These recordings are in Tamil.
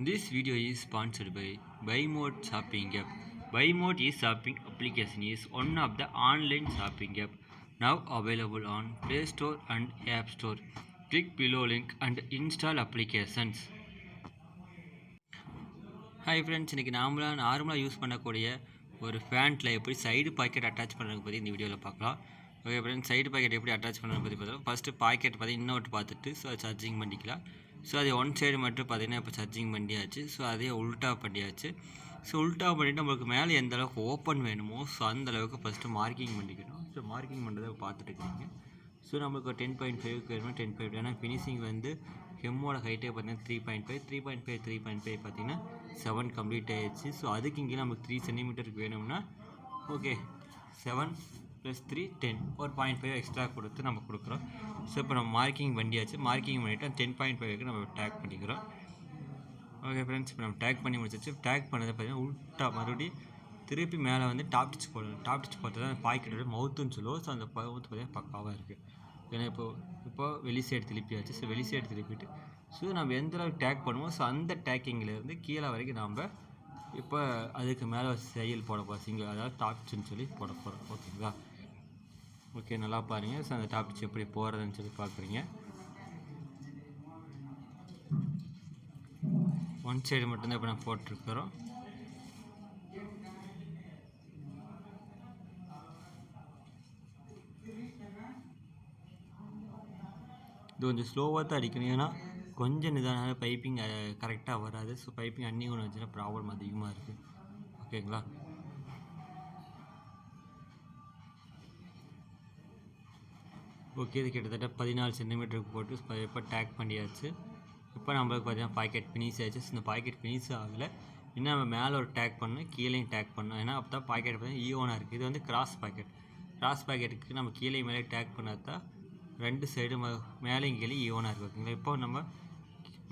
This video is sponsored by BuyMode Shopping app. BuyMode is shopping application is one of the online shopping app now available on Play Store and App Store. Click below link and install applications. Hi friends இன்றைக்கி நாமளாக நார்மலாக யூஸ் பண்ணக்கூடிய ஒரு ஃபேண்ட்டில் எப்படி சைடு பாக்கெட் அட்டாச் பண்ணுறது பற்றி இந்த வீடியோவில் பார்க்கலாம் ஓகே ஃப்ரெண்ட்ஸ் சைடு பாக்கெட் எப்படி அட்டாச் பண்ணுறது பற்றி பார்த்தோம் ஃபஸ்ட்டு பாக்கெட் பார்த்து இன்னொரு பார்த்துட்டு ஸோ சார்ஜிங் பண்ணிக்கலாம் ஸோ அது ஒன் சைடு மட்டும் பார்த்தீங்கன்னா இப்போ சர்ஜிங் பண்ணியாச்சு. ஸோ அதே உல்ட்டா பண்ணியாச்சு. ஸோ உல்ட்டா பண்ணிவிட்டு நம்மளுக்கு மேலே எந்த அளவுக்கு ஓப்பன் வேணுமோ ஸோ அந்த அளவுக்கு ஃபஸ்ட்டு மார்க்கிங் பண்ணிக்கணும். ஸோ மார்க்கிங் பண்ணுறதை பார்த்துட்டு இருக்கீங்க. ஸோ நம்மளுக்கு டென் பாயிண்ட் ஃபைவ்க்கு வேணுமா டென் பாயிண்ட் ஏன்னா ஃபினிஷிங் வந்து ஹெம்மோட ஹைட்டே பார்த்தீங்கன்னா three point five three point five three point five பார்த்தீங்கன்னா செவன் கம்ப்ளீட் ஆயிடுச்சு. ஸோ அதுக்கு இங்கே நமக்கு த்ரீ சென்டிமீட்டருக்கு வேணும்னா okay seven plus three ten ஒரு பாயிண்ட் ஃபைவ் எக்ஸ்ட்ரா கொடுத்து நம்ம கொடுக்குறோம். ஸோ இப்போ நம்ம மார்க்கிங் வண்டியாச்சு. மார்க்கிங் பண்ணிவிட்டு டென் பாயிண்ட் ஃபைவ்க்கு நம்ம டேக் பண்ணிக்கிறோம். ஓகே ஃப்ரெண்ட்ஸ் இப்போ நம்ம டேக் பண்ணி முடிச்சாச்சு. டேக் பண்ணதை பார்த்தீங்கன்னா உல்ட்டா மறுபடியும் திருப்பி மேலே வந்து டாப் டிச் போடணும் டாப் டிச் போட்டு தான் பாக்கெட்டோட மவுத்துன்னு சொல்லுவோம். ஸோ அந்த மவுத்து பார்த்தீங்கன்னா பக்காவாக இருக்குது ஏன்னா இப்போ இப்போ வெளி சைடு திருப்பியாச்சு. ஸோ வெளி சைடு திருப்பிட்டு ஸோ நம்ம எந்த அளவுக்கு டேக் பண்ணுவோம் ஸோ அந்த டேக்கிங்லேருந்து கீழே வரைக்கும் நம்ம இப்போ அதுக்கு மேலே செயல் போட போகிறோம் சிங்கிள் அதாவது டாப்ஸ்ன்னு சொல்லி போட போகிறோம் ஓகேங்களா ஓகே நல்லா பாருங்கள் ஸோ அந்த டாபிக்ஸ் எப்படி போகிறதுன்னு சொல்லி பார்க்குறீங்க ஒன் சைடு மட்டும்தான் இப்போ நான் போட்டிருக்கிறோம் இது கொஞ்சம் ஸ்லோவாக தான் அடிக்கணும். ஏன்னா கொஞ்சம் நிதான பைப்பிங் கரெக்டாக வராது. ஸோ பைப்பிங் அன்னி ஒன்று வச்சுன்னா ப்ராப்ளம் அதிகமாக இருக்குது ஓகேங்களா ஓகே இது கிட்டத்தட்ட பதினாலு சென்டிமீட்டருக்கு போட்டு இப்போ டேக் பண்ணியாச்சு. இப்போ நம்மளுக்கு பார்த்தீங்கன்னா பாக்கெட் ஃபினிஷ் ஆயிடுச்சு இந்த பாக்கெட் ஃபினிஷ் ஆகலை. இன்னும் நம்ம மேலே ஒரு டேக் பண்ணணும் கீழேயும் டேக் பண்ணணும். ஏன்னா அப்போ தான் பாக்கெட் பார்த்தீங்கன்னா ஈவனாக இருக்குது இது வந்து கிராஸ் பாக்கெட் கிராஸ் பாக்கெட்டுக்கு நம்ம கீழே மேலே டேக் பண்ணால் தான் ரெண்டு சைடு மேலேயும் கீழே ஈவனாக இருக்குது ஓகேங்களா இப்போ நம்ம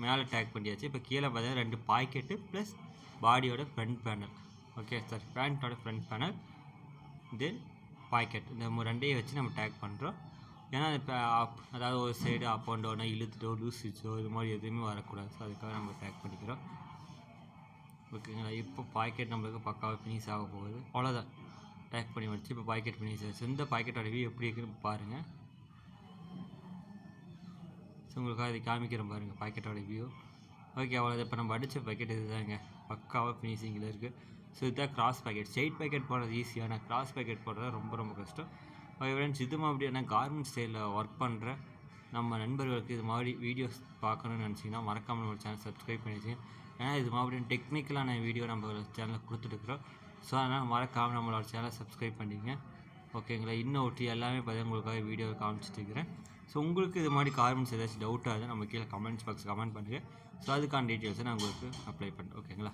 மேலே டேக் பண்ணியாச்சு. இப்போ கீழே பார்த்தீங்கன்னா ரெண்டு பாக்கெட்டு ப்ளஸ் பாடியோட ஃப்ரண்ட் பேனல் ஓகே சார் பேண்ட்டோட ஃப்ரண்ட் பேனல் தென் பாக்கெட் இந்த ரெண்டையும் வச்சு நம்ம டேக் பண்ணுறோம் ஏன்னா இப்போ அப் அதாவது ஒரு சைடு அப் அண்ட் டவுனோ இழுத்துட்டோ லூசிச்சோ இது மாதிரி எதுவுமே வரக்கூடாது. ஸோ அதுக்காக நம்ம பேக் பண்ணிக்கிறோம். ஓகேங்களா இப்போ பாக்கெட் நம்மளுக்கு பக்காவாக ஃபினிஷ் ஆக போகுது. அவ்வளோதான் டேக் பண்ணி வச்சு இப்போ பாக்கெட் ஃபினிஷ் ஆச்சு. இந்த பாக்கெட்டோட வியூ எப்படி இருக்குன்னு பாருங்கள் ஸோ உங்களுக்காக இதை காமிக்கிறேன் பாருங்கள் பாக்கெட்டோட வியூ ஓகே அவ்வளோ இப்போ நம்ம அடித்த பாக்கெட் இதுதாங்க. பக்காவாக ஃபினிஷிங்கில் இருக்குது ஸோ இதுதான் கிராஸ் பாக்கெட் ஸ்ட்ரெயிட் பாக்கெட் போடுறது ஈஸியான கிராஸ் பாக்கெட் போடுறது ரொம்ப ரொம்ப கஷ்டம். ஓகே ஃப்ரெண்ட்ஸ் இது மாதிரி நான் கார்மெண்ட் ஸ்டைலில் ஒர்க் பண்ணுற நம்ம நண்பர்களுக்கு இது மாதிரி வீடியோஸ் பார்க்கணும்னு நினச்சிங்கன்னா மறக்காமல் நம்ம சேனல் சப்ஸ்கிரைப் பண்ணி ஏன்னா இது மாதிரி டெக்னிக்கலான வீடியோ நம்ம சேனலில் கொடுத்துட்டுருக்குறோம். ஸோ அதனால் மறக்காமல் நம்மளோட சேனலை சப்ஸ்கிரைப் பண்ணிக்கங்க. ஓகேங்களா இன்னும் ஒட்டி எல்லாமே பார்த்து உங்களுக்காக வீடியோ காமிச்சிட்டு இருக்கிறேன். ஸோ உங்களுக்கு இது மாதிரி கார்மெண்ட்ஸ் ஏதாச்சும் டவுட்டாக இருந்தால் நம்ம கீழே கமெண்ட்ஸ் பாக்ஸ் கமெண்ட் பண்ணுங்கள் ஸோ அதுக்கான டீட்டெயில்ஸை நான் உங்களுக்கு அப்ளை பண்ணுறேன் ஓகேங்களா